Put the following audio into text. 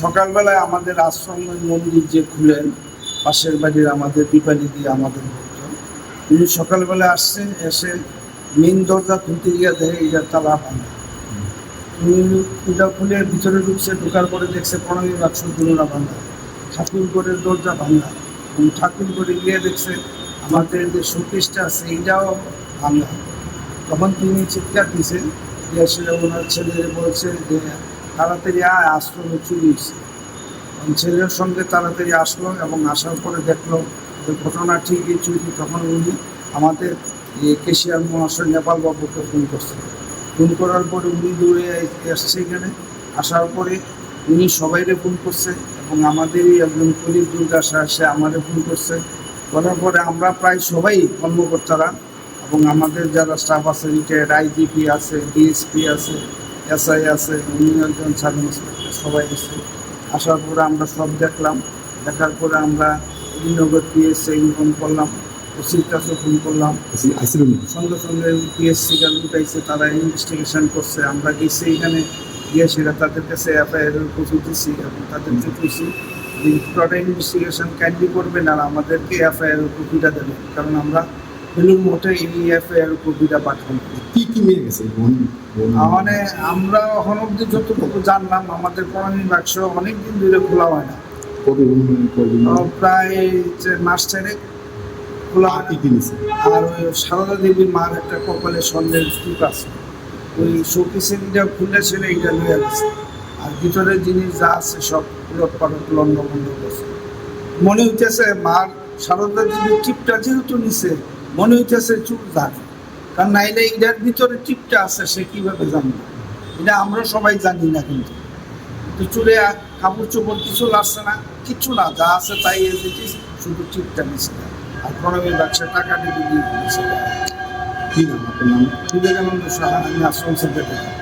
সকালবেলায় আমাদের আশ্রমের মন্দির যে খুলেন, পাশের বাড়ির আমাদের দীপালি দিয়ে আমাদের উনি সকালবেলা আসছেন, এসে মেন দরজা খুলতে গিয়ে দেখে এটা তালা ভাঙা উনি ওটা খুলে ভিতরে ঢুকছে, ঢোকার পরে দেখছে প্রণবী বাক্স দুনোরা ভাঙা ঠাকুর ঘরের দরজা ভাঙা। ঠাকুর ঘরে গিয়ে দেখছে আমাদের যে শোকেসটা আছে, এইটাও ভাঙা। তখন তিনি চিৎকার দিছে যে আসলে ওনার ছেলে বলছে যে তাড়াতাড়ি আয়, আশ্রমে চুরি ছেলের সঙ্গে তাড়াতাড়ি আসলো এবং আসার পরে দেখল যে ঘটনা ঠিকই চুরি তখন উনি আমাদের কেশিয়ার মহাশয় নেপাল বাবুকে ফোন করছে। ফোন করার পরে উনি দৌড়ে আসছে এখানে। আসার পরে উনি সবাইরে ফোন করছে এবং আমাদেরই একজন কলিগ দুর্গা সে আমাদের ফোন করছে। করার পরে আমরা প্রায় সবাই কর্মকর্তারা এবং আমাদের যারা স্টাফ আছে, রিটায়ার্ড আইজিপি আছে, ডিএসপি আছে এসআই আছে উনি একজন সাব ইন্সপেক্টর সবাই এসে আসার পরে আমরা সব দেখলাম। দেখার পরে আমরা শ্রীনগর পিএসএ ইনফর্ম করলাম ওসির কাছে ফোন করলাম সঙ্গে সঙ্গে পিএসসি গান উঠাইছে তারা ইনভেস্টিগেশন করছে। আমরা গেছি এখানে গিয়ে সেটা তাদের কাছে এফআইআর কপি দিছি এবং তাদেরকে পুরোটা ইনভেস্টিগেশন ক্যান্ডি করবেন আর আমাদেরকে এফআইআর কপিটা দেবেন কারণ আমরা বেলুর মঠে এই এফআইআর কপিটা পাঠাবো কি কি নিয়ে গেছে? মানে আমরা এখন অব্দি যতটুকু জানলাম আমাদের প্রণামী বাক্স অনেক দিন ধরে খোলা হয় না। প্রায় মাস চারেক খোলা কি না। কি নিছে আর ওই সারদা দেবীর মার একটা কপালে স্বর্ণের স্তূপ আছে। ওই শোকেসের এটা খুলে ছিল এটা লইয়া গেছে। আর ভিতরের জিনিস যা আছে সব পালট লন্ড বন্ধ করছে মনে হইতেছে মার সারদা দেবীর টিপটা যেহেতু নিছে মনে হইতেছে চুল দাগ কারণ নাইলে এটার ভিতরে টিপটা আছে সে কীভাবে জানবে? এটা আমরা সবাই জানি না কিন্তু। তো চুলে কাপড় চোপড় কিছু লাগছে না কিছু না যা আছে তাই এসেছি শুধু টিপটা নিচ্ছে আর গরমের ব্যবসা টাকা দিয়ে দিয়ে দিয়েছে বিবেকানন্দ সাহা আমি আশ্রম সেক্রেটারি।